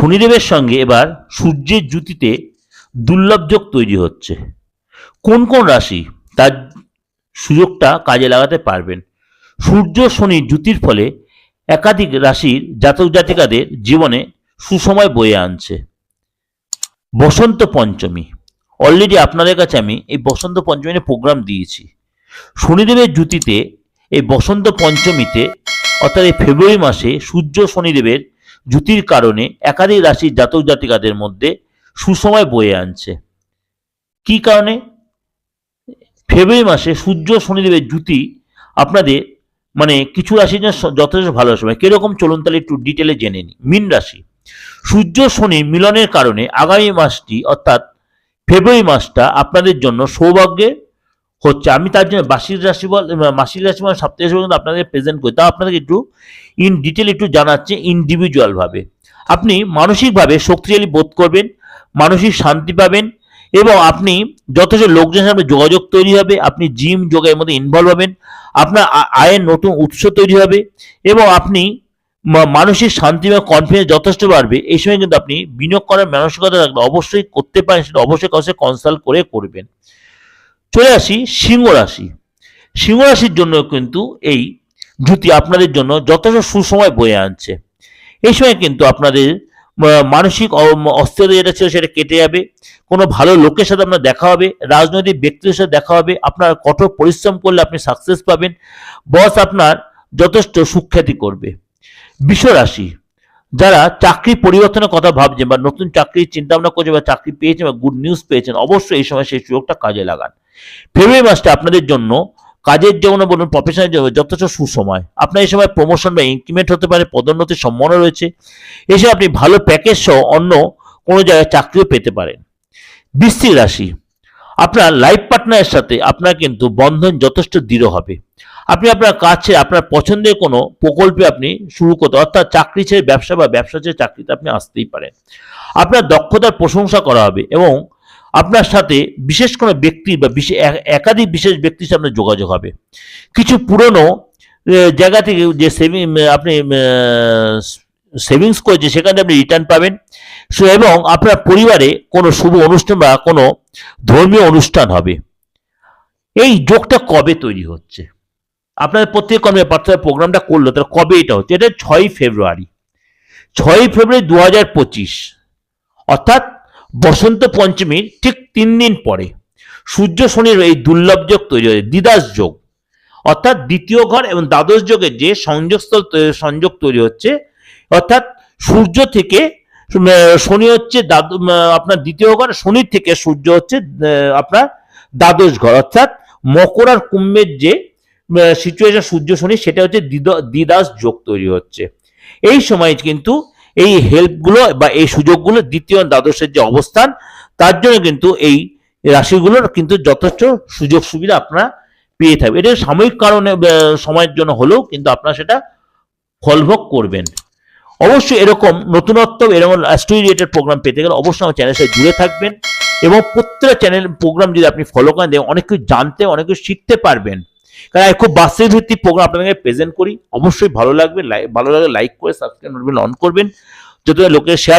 শনিদেবের সঙ্গে এবার সূর্যের জুতিতে দুর্লভ যোগ তৈরি হচ্ছে। কোন কোন রাশি তার সুযোগটা কাজে লাগাতে পারবেন? সূর্য শনি জুতির ফলে একাধিক রাশির জাতক জাতিকাদের জীবনে সুসময় বয়ে আনছে। বসন্ত পঞ্চমী। অলরেডি আপনাদের কাছে আমি এই বসন্ত পঞ্চমীর প্রোগ্রাম দিয়েছি। শনিদেবের জুতিতে এই বসন্ত পঞ্চমীতে অর্থাৎ এই ফেব্রুয়ারি মাসে সূর্য শনিদেবের জুতির কারণে একাধিক রাশির জাতক জাতিকাদের মধ্যে সুসময় বয়ে আনছে। কি কারণে? ফেব্রুয়ারি মাসে সূর্য শনিদেবের জুতি আপনাদের মানে কিছু রাশির জন্য যথেষ্ট ভালো সময়। কীরকম? চলুন তাহলে একটু ডিটেলে জেনে নিই। মিন রাশি। সূর্য শনি মিলনের কারণে আগামী মাসটি অর্থাৎ ফেব্রুয়ারি মাসটা আপনাদের জন্য সৌভাগ্যের হচ্ছে, আমি তার জন্য বাসির রাশি বল মাসির রাশি বল সপ্তাহ রাশি বল কিন্তু আপনাদের প্রেজেন্ট করি। তাও আপনাদের একটু ইন ডিটেল একটু জানাচ্ছে ইন্ডিভিজুয়ালভাবে আপনি মানসিকভাবে শক্তিশালী বোধ করবেন, মানসিক শান্তি পাবেন এবং আপনি যথেষ্ট লোকজনের সাথে যোগাযোগ তৈরি হবে, আপনি জিম যোগের মধ্যে ইনভলভ হবেন, আপনার আয়ের নতুন উৎস তৈরি হবে এবং আপনি মানসিক শান্তি বা কনফিডেন্স যথেষ্ট বাড়বে। এই সময় কিন্তু আপনি বিনিয়োগ করার মানসিকতা রাখলে অবশ্যই করতে পারেন, সেটা অবশ্যই কাছে কনসাল্ট করে করবেন। চলে আসি সিংহ রাশি। সিংহ রাশির জন্য কিন্তু এই জুতি আপনাদের জন্য যথেষ্ট সুসময় বয়ে আনছে। এই সময় কিন্তু আপনাদের মানসিক অস্থিরতা যেটা ছিল সেটা কেটে যাবে। কোনো ভালো লোকের সাথে আপনার দেখা হবে, রাজনৈতিক ব্যক্তির সাথে দেখা হবে, আপনার কঠোর পরিশ্রম করলে আপনি সাকসেস পাবেন। বস আপনার যথেষ্ট সুখ্যাতি করবে। বিশ্ব রাশি, যারা চাকরি পরিবর্তনের কথা ভাবছেন বা নতুন চাকরির চিন্তা ভাবনা করছেন বা চাকরি পেয়েছেন বা গুড নিউজ পেয়েছেন, অবশ্যই এই সময় সেই সুযোগটা কাজে লাগান। ফেব্রুয়ারি মাসটা আপনাদের জন্য কাজের যেমন বলুন প্রফেশনাল যথেষ্ট সুসময়। আপনার এই সময় প্রমোশন বা ইনক্রিমেন্ট হতে পারে, পদোন্নতির সম্ভাবনা রয়েছে। এসে আপনি ভালো প্যাকেজ সহ অন্য কোনো জায়গায় চাকরিও পেতে পারেন। বৃশ্চিক রাশি, আপনার লাইফ পার্টনারের সাথে আপনার কিন্তু বন্ধন যথেষ্ট দৃঢ় হবে। আপনি আপনার কাছে, আপনার পছন্দের কোনো প্রকল্পে আপনি শুরু করতে, অর্থাৎ চাকরি ছেড়ে ব্যবসা বা ব্যবসা ছেড়ে চাকরিতে আপনি আসতেই পারেন। আপনার দক্ষতার প্রশংসা করা হবে এবং আপনার সাথে বিশেষ কোনো ব্যক্তি বা বিশেষ একাধিক বিশেষ ব্যক্তির আপনার যোগাযোগ হবে। কিছু পুরনো জায়গা থেকে যে সেভিং আপনি সেভিংস করেছে, সেখানে আপনি রিটার্ন পাবেন। সো, এবং আপনার পরিবারে কোনো শুভ অনুষ্ঠান বা কোনো ধর্মীয় অনুষ্ঠান হবে। এই যোগটা কবে তৈরি হচ্ছে? আপনাদের প্রত্যেক কর্মে পার্থক্য প্রোগ্রামটা করল, তাহলে কবে এটা হচ্ছে? এটা ছয়ই ফেব্রুয়ারি। ছয়ই ফেব্রুয়ারি দু হাজার পঁচিশ। অর্থাৎ বসন্ত পঞ্চমীর ঠিক তিন দিন পরে। সূর্য শনির এই দুর্লভ যোগ তৈরি হয়েছে দ্বিদাস যোগ। অর্থাৎ দ্বিতীয় ঘর এবং দ্বাদশ যোগের যে সংযোগস্থল সংযোগ তৈরি হচ্ছে, অর্থাৎ সূর্য থেকে শনি হচ্ছে আপনার দ্বিতীয় ঘর শনির থেকে সূর্য হচ্ছে আপনার দ্বাদশ ঘর। অর্থাৎ মকর আর কুম্ভের যে সিচুয়েশন সূর্য শনি, সেটা হচ্ছে দ্বিদ- দ্বিদাস যোগ তৈরি হচ্ছে। এই সময় কিন্তু এই হেল্পগুলো বা এই সুযোগগুলো দ্বিতীয় দ্বাদশের যে অবস্থান, তার জন্য কিন্তু এই রাশিগুলোর কিন্তু যথেষ্ট সুযোগ সুবিধা আপনারা পেয়ে থাকবে এটা সাময়িক কারণে সময়ের জন্য হলেও কিন্তু আপনারা সেটা ফলভোগ করবেন। অবশ্যই এরকম নতুনত্ব এরকম অ্যাস্ট্রো রিলেটেড প্রোগ্রাম পেতে গেলে অবশ্যই আমার চ্যানেলের সাথে জুড়ে থাকবেন এবং প্রত্যেকটা চ্যানেল প্রোগ্রাম যদি আপনি ফলো করেন অনেক কিছু জানতে, অনেক কিছু শিখতে পারবেন। কারণ খুব বাস্তব ভিত্তিক প্রোগ্রাম আপনাদেরকে প্রেজেন্ট করি। অবশ্যই ভালো লাগবে ভালো লাগলে লাইক করে সাবস্ক্রাইব অন করবেন। যতটা লোকের শেয়ার